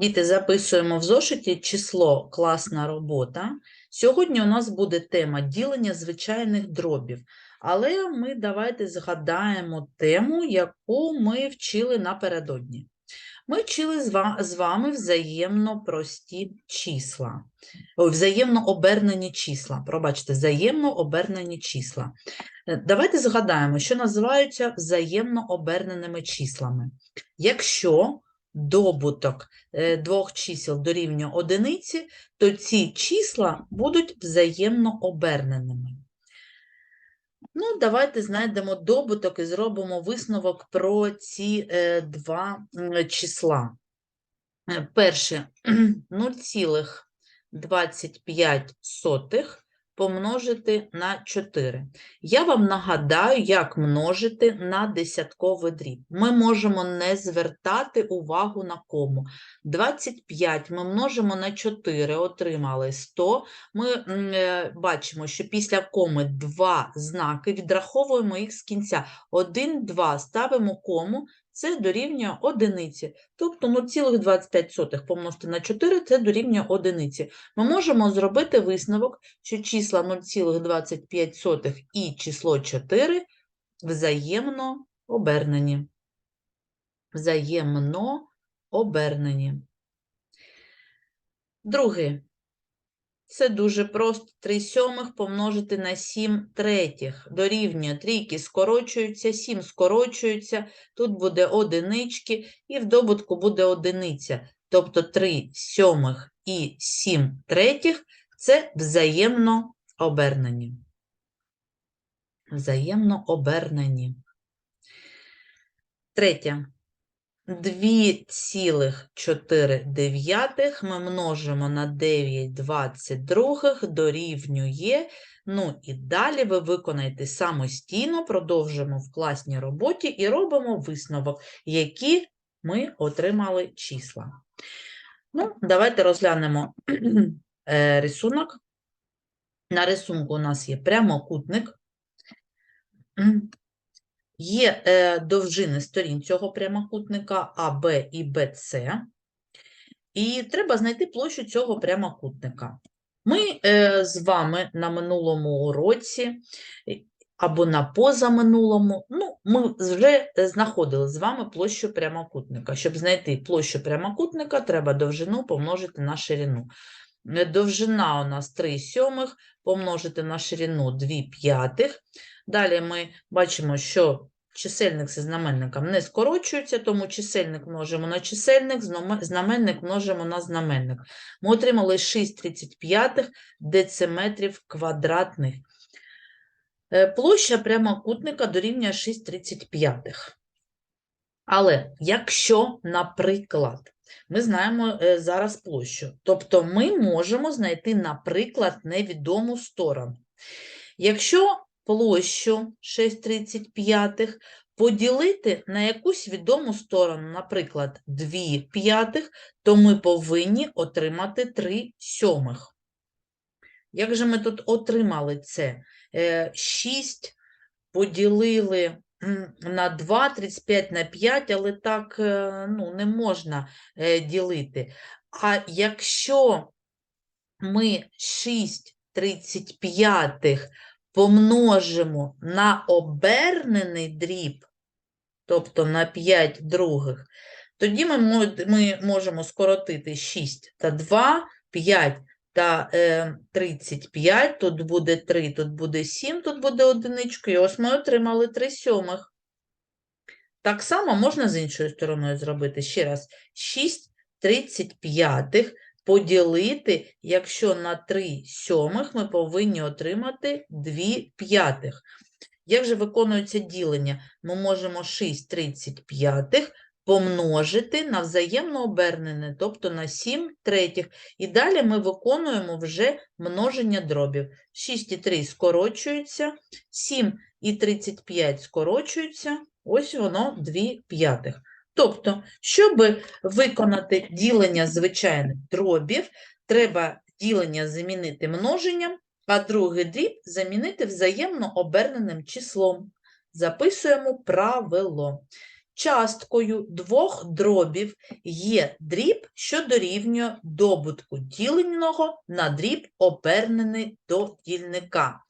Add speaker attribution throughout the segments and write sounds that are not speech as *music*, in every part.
Speaker 1: Діти, записуємо в зошиті число класна робота. Сьогодні у нас буде тема ділення звичайних дробів. Але ми давайте згадаємо тему, яку ми вчили напередодні. Ми вчили з вами взаємно прості числа, взаємно обернені числа. Пробачте, взаємно обернені числа. Е, Давайте згадаємо, що називаються взаємно оберненими числами. Якщо добуток е, двох чисел дорівнює одиниці, то ці числа будуть взаємно оберненими. Ну, давайте знайдемо добуток і зробимо висновок про ці е, два числа. Е, Перше *clears throat* 0,25 помножити на 4. Я вам нагадаю, як множити на десятковий дріб. Ми можемо не звертати увагу на кому. 25 ми множимо на 4, отримали 100. Ми е, бачимо, що після коми два знаки, відраховуємо їх з кінця. 1, 2 ставимо кому, це дорівнює одиниці. Тобто 0,25 помножити на 4 це дорівнює одиниці. Ми можемо зробити висновок, що числа 0,25 і число 4 взаємно обернені. Взаємно обернені. Друге. Це дуже просто. 3 сьомих помножити на 7 третіх. Дорівнює трійки скорочуються, 7 скорочуються, тут буде одинички, і в добутку буде одиниця. Тобто 3 сьомих і 7 третіх – це взаємно обернені. Взаємно обернені. Третє. 2,4 ми множимо на 9 22 дорівнює. Ну і далі ви виконаєте самостійно, продовжимо в класній роботі і робимо висновок, які ми отримали числа. Ну, давайте розглянемо е, рисунок. На рисунку у нас є прямокутник. Є е, довжини сторін цього прямокутника АБ і БЦ, і треба знайти площу цього прямокутника. Ми е, з вами на минулому уроці е, або на позаминулому, ну, ми вже знаходили з вами площу прямокутника. Щоб знайти площу прямокутника, треба довжину помножити на ширину. Е, Довжина у нас 3 сьомих, помножити на ширину 2 п'ятих. Далі ми бачимо, що чисельник зі знаменником не скорочується, тому чисельник множимо на чисельник, знаменник множимо на знаменник. Ми отримали 6,35 дециметрів квадратних. Е, Площа прямокутника дорівнює 6,35. Але якщо, наприклад, ми знаємо е, зараз площу, тобто ми можемо знайти, наприклад, невідому сторону. Якщо площу 6,35 поділити на якусь відому сторону, наприклад, 2 п'ятих, то ми повинні отримати 3 сьомих. Як же ми тут отримали це? Е, 6 поділили на 2, 35 на 5, але так е, ну, не можна е, ділити. А якщо ми 6 35 помножимо на обернений дріб, тобто на 5 других, тоді ми, ми можемо скоротити 6 та 2, 5 та е, 35, тут буде 3, тут буде 7, тут буде одиничка, і ось ми отримали 3 сьомих. Так само можна з іншою стороною зробити. Ще раз, 6 35 поділити, якщо на 3 сьомих ми повинні отримати 2 п'ятих. Як же виконується ділення? Ми можемо 6 35 помножити на взаємно обернене, тобто на 7 третіх. І далі ми виконуємо вже множення дробів. 6 і 3 скорочуються, 7 і 35 скорочуються, ось воно 2 п'ятих. Тобто, щоб виконати ділення звичайних дробів, треба ділення замінити множенням, а другий дріб замінити взаємно оберненим числом. Записуємо правило. часткою двох дробів є дріб, що дорівнює добутку діленого на дріб, обернений до дільника.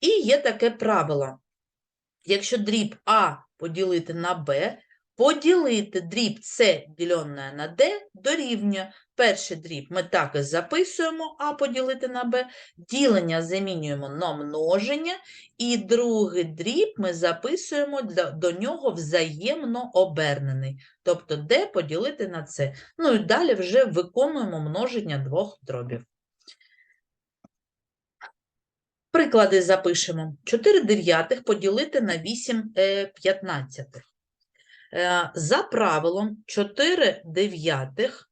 Speaker 1: І є таке правило. Якщо дріб А поділити на Б, поділити дріб С ділене на Д дорівнює. Перший дріб ми так і записуємо А поділити на Б, ділення замінюємо на множення, і другий дріб ми записуємо для, до нього взаємно обернений, тобто Д поділити на С. Ну і далі вже виконуємо множення двох дробів. Приклади запишемо. 4 дев'ятих поділити на 8 е, п'ятнадцятих. Е, За правилом 4 дев'ятих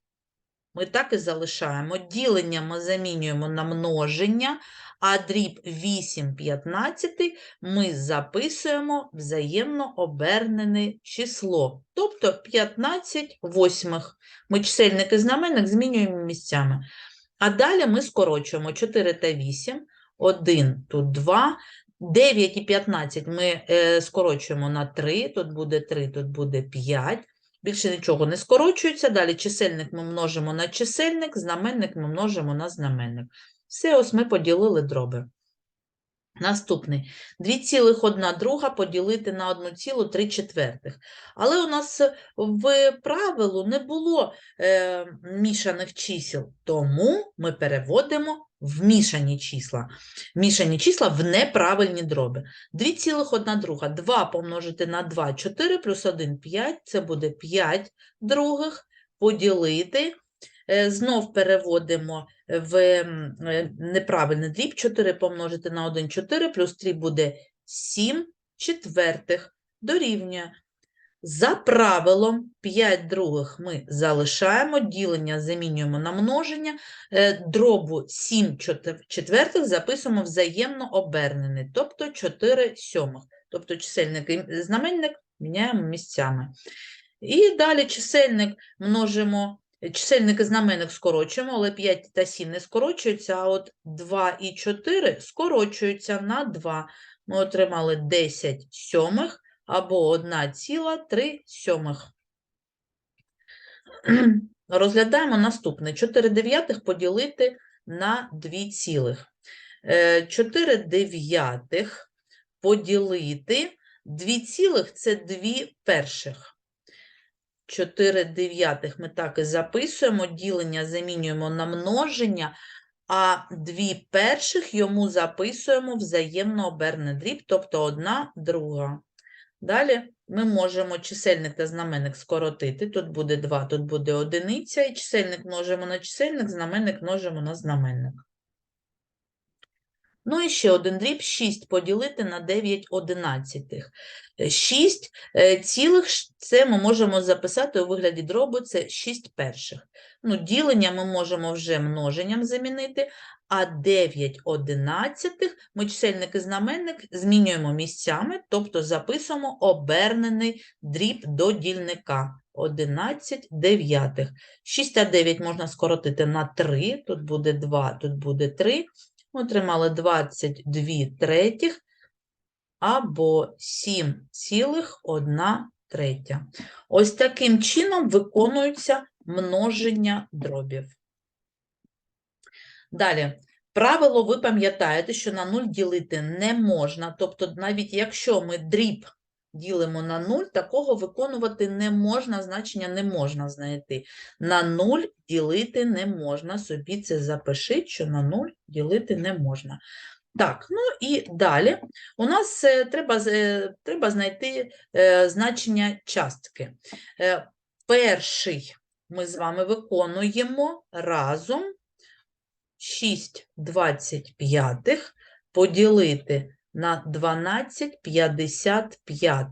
Speaker 1: ми так і залишаємо. Ділення ми замінюємо на множення, а дріб 8 п'ятнадцятий ми записуємо взаємно обернене число, тобто 15 восьмих. Ми чисельник і знаменник змінюємо місцями. А далі ми скорочуємо 4 та 8, 1, тут 2, 9 і 15 ми е, скорочуємо на 3, тут буде 3, тут буде 5. Більше нічого не скорочується. Далі чисельник ми множимо на чисельник, знаменник ми множимо на знаменник. Все, ось ми поділили дроби. Наступний. 2,1 друга поділити на 1,3 четвертих. Але у нас в правилу не було е, мішаних чисел, тому ми переводимо в мішані числа. Мішані числа в неправильні дроби. 2,1 друга. 2 помножити на 2 – 4, плюс 1 – 5, це буде 5 других, поділити. Е, Знов переводимо в е, неправильний дріб. 4 помножити на 1 – 4, плюс 3 буде 7 четвертих. Дорівнює. За правилом 5 других ми залишаємо, ділення замінюємо на множення, е, дробу 7 четвертих записуємо взаємно обернений, тобто 4 сьомих. Тобто чисельник і знаменник міняємо місцями. І далі чисельник множимо, чисельник і знаменник скорочуємо, але 5 та 7 не скорочуються, а от 2 і 4 скорочуються на 2. Ми отримали 10 сьомих або 1,3 сьомих. Розглядаємо наступне. 4 дев'ятих поділити на 2 цілих. Е, 4 дев'ятих поділити 2 цілих – це 2 перших. 4 дев'ятих ми так і записуємо, ділення замінюємо на множення, а 2 перших йому записуємо взаємно обернений дріб, тобто 1 друга. Далі ми можемо чисельник та знаменник скоротити. Тут буде 2, тут буде одиниця, і чисельник множимо на чисельник, знаменник множимо на знаменник. Ну і ще один дріб 6 поділити на 9 одинадцятих. 6 цілих це ми можемо записати у вигляді дробу, це 6 перших. Ну, ділення ми можемо вже множенням замінити, а 9 одинадцятих ми чисельник і знаменник змінюємо місцями, тобто записуємо обернений дріб до дільника. 11 дев'ятих. 6 та 9 можна скоротити на 3, тут буде 2, тут буде 3. Отримали 22 третіх або 7,1 третя. Ось таким чином виконується множення дробів. Далі. Правило ви пам'ятаєте, що на 0 ділити не можна, тобто навіть якщо ми дріб ділимо на 0, такого виконувати не можна, значення не можна знайти. На 0 ділити не можна, собі це запишіть, що на 0 ділити не можна. Так, ну і далі у нас е, треба, е, треба знайти е, значення частки. Перший ми з вами виконуємо разом 6 25 поділити на 12 55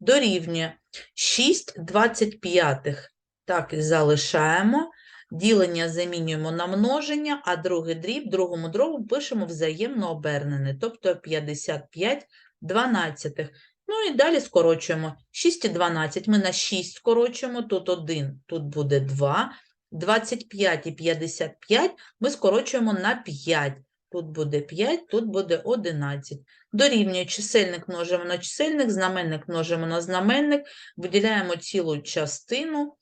Speaker 1: дорівнює 6 25. Так і залишаємо. Ділення замінюємо на множення, а другий дріб, другому дробу пишемо взаємно обернене, тобто 55 дванадцятих. Ну і далі скорочуємо. 6 і 12 ми на 6 скорочуємо, тут 1, тут буде 2. 25 і 55 ми скорочуємо на 5. Тут буде 5, тут буде 11. Дорівнює чисельник множимо на чисельник, знаменник множимо на знаменник, виділяємо цілу частину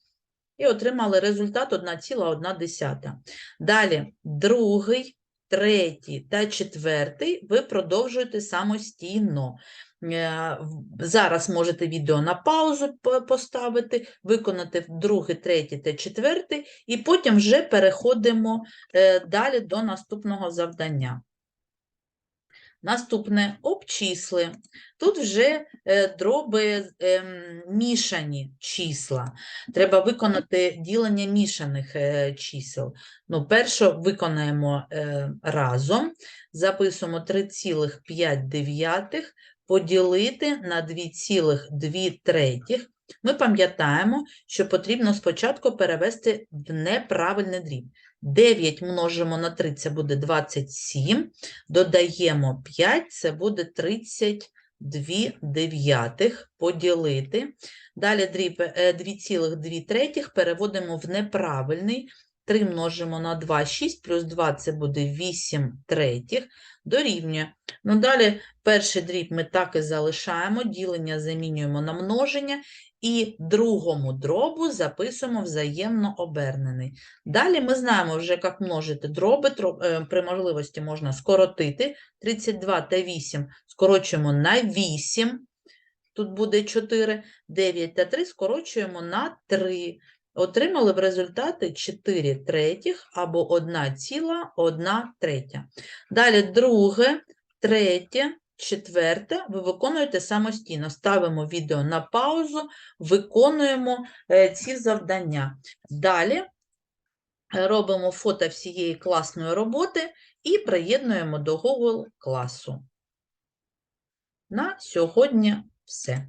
Speaker 1: і отримали результат 1,1. Далі другий, третій та четвертий ви продовжуєте самостійно. Е, Зараз можете відео на паузу поставити, виконати другий, третій та четвертий, і потім вже переходимо е, далі до наступного завдання. Наступне обчисли. Тут вже е, дроби ем, мішані числа. Треба виконати ділення мішаних е, чисел. Ну, перше виконаємо е, разом. Записуємо 3,5 поділити на 2,2 третіх. Ми пам'ятаємо, що потрібно спочатку перевести в неправильний дріб. 9 множимо на 3 – це буде 27, додаємо 5 – це буде 32 дев'ятих поділити. Далі дріб е, 2,2 третіх переводимо в неправильний. 3 множимо на 2 – 6, плюс 2 – це буде 8 третіх, дорівнює. Ну, далі перший дріб ми так і залишаємо, ділення замінюємо на множення, і другому дробу записуємо взаємно обернений. Далі ми знаємо вже, як множити дроби. е, При можливості можна скоротити. 32 та 8 скорочуємо на 8. Тут буде 4. 9 та 3 скорочуємо на 3. Отримали в результаті 4 третіх або 1 ціла 1 третя. Далі друге, третє, четверте ви виконуєте самостійно. Ставимо відео на паузу, виконуємо е, ці завдання. Далі е, робимо фото всієї класної роботи і приєднуємо до Google класу. На сьогодні все.